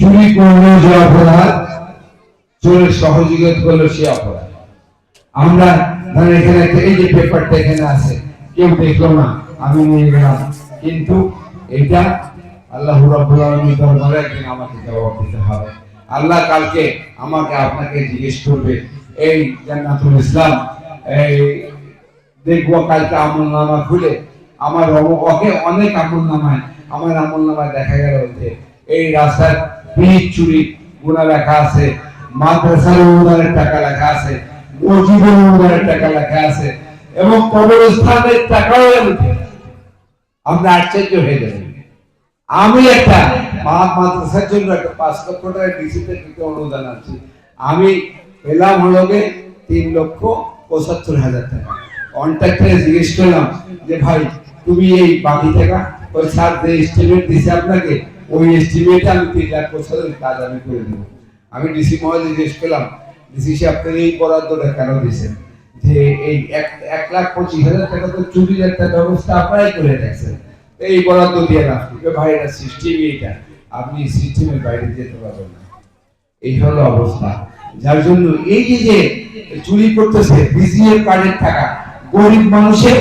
চুরি করলেও যে অপরাধ, চোরের সহযোগিতা করল সে অপরাধ। আমরা ধরেন এখানে একটা- এই যে পেপারটা এখানে আছে, কেউ দেখল না, আমি নিয়ে গেলাম। কিন্তু এটা আল্লাহ রাব্বুল আলামিন দরবারে একদিন আমাকে জবাব দিতে হবে। আল্লাহ কালকে আমাকে আপনাকে জিজ্ঞেস করবে, এই জান্নাতুল ইসলাম, এই দেখব কালকে আমল নামা খুলে, আমার অনেক আমল নামায় আমার আমল নামায় দেখা গেল যে এই রাস্তার চুরি, গুণা লেখা আছে, মাদ্রাসার অনুদানের টাকা লেখা আছে, মসজিদের অনুদানের টাকা লেখা আছে, এবং কবরস্থানের টাকাও আশ্চর্য হয়ে আমি একটা মাদ্রাসার জন্য একটা পাঁচ লক্ষ টাকা অনুদান আছে আমি পেলাম হলো তিন লক্ষ পঁচাত্তর হাজার টাকা। কন্ট্রাক্টরে জিজ্ঞেস করলাম যে, ভাই, তুমি এই বাকি টাকা? ওই স্যার, যে এস্টিমেট দিছে আপনাকে ওই এস্টিমেটে আমি তিন লাখ কাজ আমি করে দেবো আমি ডিসি জিজ্ঞেস করলাম ডিসি সাহেব এই বরাদ্দটা কেন দিয়েছেন যে এই এক লাখ পঁচিশ হাজার টাকা তো চুরির একটা ব্যবস্থা আপনারাই করে রাখছেন। এই বরাদ্দ দিয়ে ভাই সিস্টেম এইটা, আপনি সিস্টেমের বাইরে যেতে পারবেন না। এই হলো অবস্থা। যার জন্য এই যে যে চুরি করতেছে বিজিএফ কার্ডের টাকা, গরিব মানুষের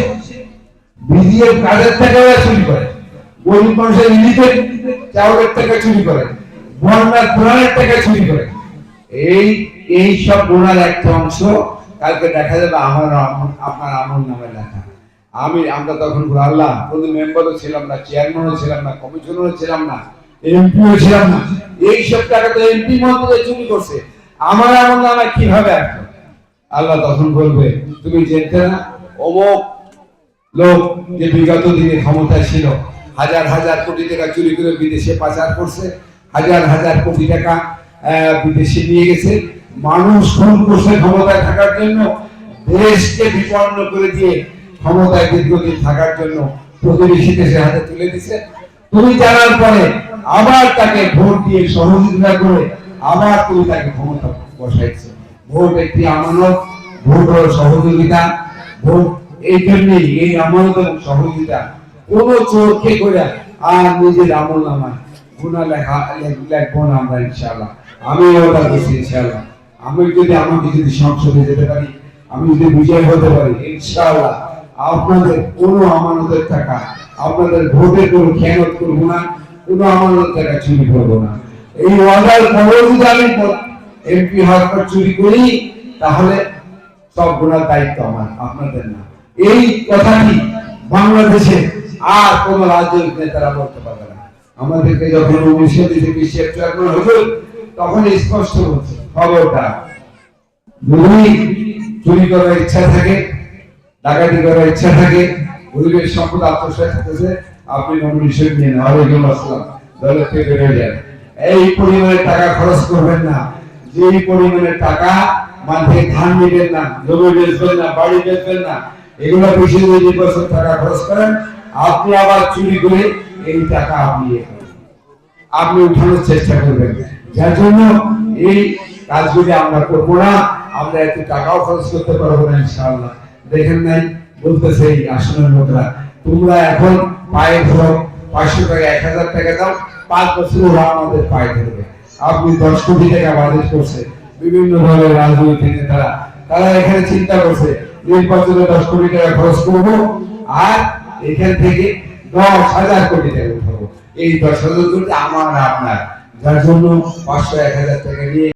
বিজিএফ কার্ডের টাকা চুরি করে। গরিব মানুষের রিলিফের চাউলের টাকা চুরি করে বন্যার কোরআনের টাকা চুরি করে। এই এই সব গুণার একটা অংশ কালকে দেখা যাবে আমার আপনার আমল নামে লেখা। আমি, আমরা তখন আল্লাহ কোনো মেম্বারও ছিলাম না, চেয়ারম্যানও ছিলাম না, কমিশনারও ছিলাম না, এমপিও ছিলাম না। এই সব টাকা তো এমপি মন্ত্রী চুরি করছে। আমার আমল নামে কীভাবে আসলো? আল্লাহ তখন বলবে, তুমি জেনতে না? অমুক লোক যে বিগত দিনে ক্ষমতায় ছিল হাজার হাজার কোটি টাকা চুরি করে বিদেশে পাচার করছে, হাজার হাজার কোটি টাকা বিদেশে নিয়ে গেছে। মানুষ খুন করছে ক্ষমতায় থাকার জন্য, দেশকে বিপন্ন করে দিয়ে ক্ষমতায় দীর্ঘদিন থাকার জন্য প্রতিবেশী দেশের হাতে তুলে দিছে। তুমি জানার পরে আবার তাকে ভোট দিয়ে সহযোগিতা করে আবার তুমি তাকে ক্ষমতা বসাইছো। ভোট একটি আমানত, ভোট সহযোগিতা। ভোট এই জন্যই এই আমানত সহযোগিতা কোন চোরকে করে আর নিজের আমল নামায়। গুণা লেখা লেখবো না আমরা ইনশাআল্লাহ। আমি ওটা বলছি ইনশাআল্লাহ। আমি যদি আমাকে যদি সংসদে যেতে পারি, আমি যদি বিজয় হতে পারি, ইনশাআল্লাহ। আপনাদের কোনো আমানতের টাকা, আপনাদের ভোটের কোনো খেয়ানত করব না, কোনো আমানতের টাকা চুরি করব না। এই ওয়াদার পরেও যদি আমি এমপি হওয়ার চুরি করি, তাহলে সব গুণার দায়িত্ব আমার, আপনাদের না। এই কথাটি বাংলাদেশে আর কোন রাজনৈতিক নেতারা বলতে পারবে না। আমাদেরকে যখন উনিশশো চেয়ারম্যান হল তখন স্পষ্ট হচ্ছে খবরটা, যদি চুরি করার ইচ্ছা থাকে, ডাকাতি করার ইচ্ছা থাকে, গরিবের সম্পদ আত্মসাৎ করতেছে, আপনি নিয়ে নেন। থেকে যান এই পরিমাণে টাকা খরচ করবেন না। যেই পরিমাণে টাকা মাঠে ধান নিবেন না, জমি বেচবেন না, বাড়ি বেচবেন না, এগুলো বেশি বছর টাকা খরচ করেন আপনি আবার চুরি করে এই টাকা আপনি আপনি উঠানোর চেষ্টা করবেন। যার জন্য এই কাজগুলি আমরা করব না, আমরা এত টাকাও খরচ করতে পারব না, ইনশাআল্লাহ। দেখেন নাই, বলতেছে এই আসনের লোকরা, তোমরা এখন পায়ে ধরো, পাঁচশো টাকা, এক হাজার টাকা দাও, পাঁচ বছর ওরা আমাদের পায়ে ধরবে। আপনি দশ কোটি টাকা বাজেট করছে, বিভিন্ন ধরনের রাজনৈতিক নেতারা। তারা এখানে চিন্তা করছে, নির্বাচনে দশ কোটি টাকা খরচ করব, আর এখান থেকে দশ হাজার কোটি টাকা উঠাবো। এই দশ হাজার কোটি আমার আপনার। যার জন্য পাঁচশো, এক হাজার টাকা নিয়ে